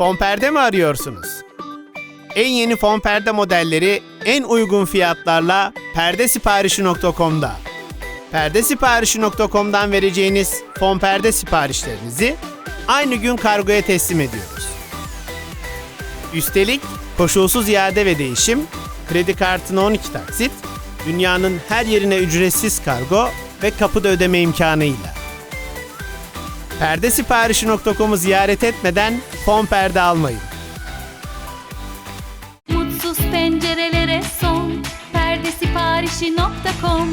Fon perde mi arıyorsunuz? En yeni fon perde modelleri en uygun fiyatlarla perdesiparişi.com'da. Perdesiparişi.com'dan vereceğiniz fon perde siparişlerinizi aynı gün kargoya teslim ediyoruz. Üstelik koşulsuz iade ve değişim, kredi kartına 12 taksit, dünyanın her yerine ücretsiz kargo ve kapıda ödeme imkanıyla. Perdesiparişi.com'u ziyaret etmeden fon perde almayın. Mutsuz pencerelere son perdesiparişi.com